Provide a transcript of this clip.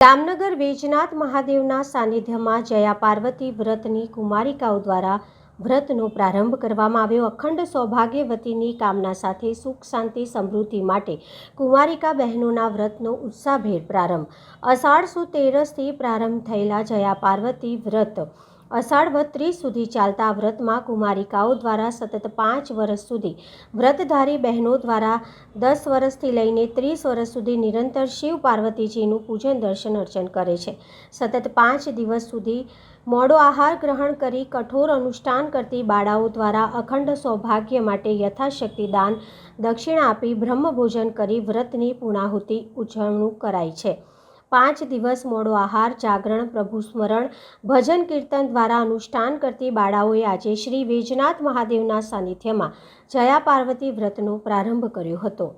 જામનગર વેજનાથ મહાદેવના સાનિધ્યમાં જયા પાર્વતી વ્રતની કુમારિકાઓ દ્વારા વ્રતનો પ્રારંભ કરવામાં આવ્યો. અખંડ સૌભાગ્યવતીની કામના સાથે સુખ, શાંતિ, સમૃદ્ધિ માટે કુમારિકા બહેનોના વ્રતનો ઉત્સાહભેર પ્રારંભ. અષાઢ સુ તેરસથી પ્રારંભ થયેલા જયા પાર્વતી વ્રત અષાઢ વદ ત્રીસ સુધી ચાલતા વ્રતમાં કુમારિકાઓ દ્વારા સતત પાંચ વર્ષ સુધી વ્રતધારી બહેનો દ્વારા દસ વર્ષથી લઈને ત્રીસ વર્ષ સુધી નિરંતર શિવ પાર્વતીજીનું પૂજન, દર્શન, અર્ચન કરે છે. સતત પાંચ દિવસ સુધી મોડો આહાર ગ્રહણ કરી કઠોર અનુષ્ઠાન કરતી બાળાઓ દ્વારા અખંડ સૌભાગ્ય માટે યથાશક્તિ દાન, દક્ષિણા આપી બ્રહ્મભોજન કરી વ્રતની પૂર્ણાહુતિ ઉજવણું કરાય છે. પાંચ દિવસ મોડો આહાર, જાગરણ, પ્રભુ સ્મરણ, ભજન કીર્તન દ્વારા અનુષ્ઠાન કરતી બાળાઓએ આજે શ્રી વેજનાથ મહાદેવના સાનિધ્યમાં જયા પાર્વતી વ્રતનો પ્રારંભ કર્યો હતો.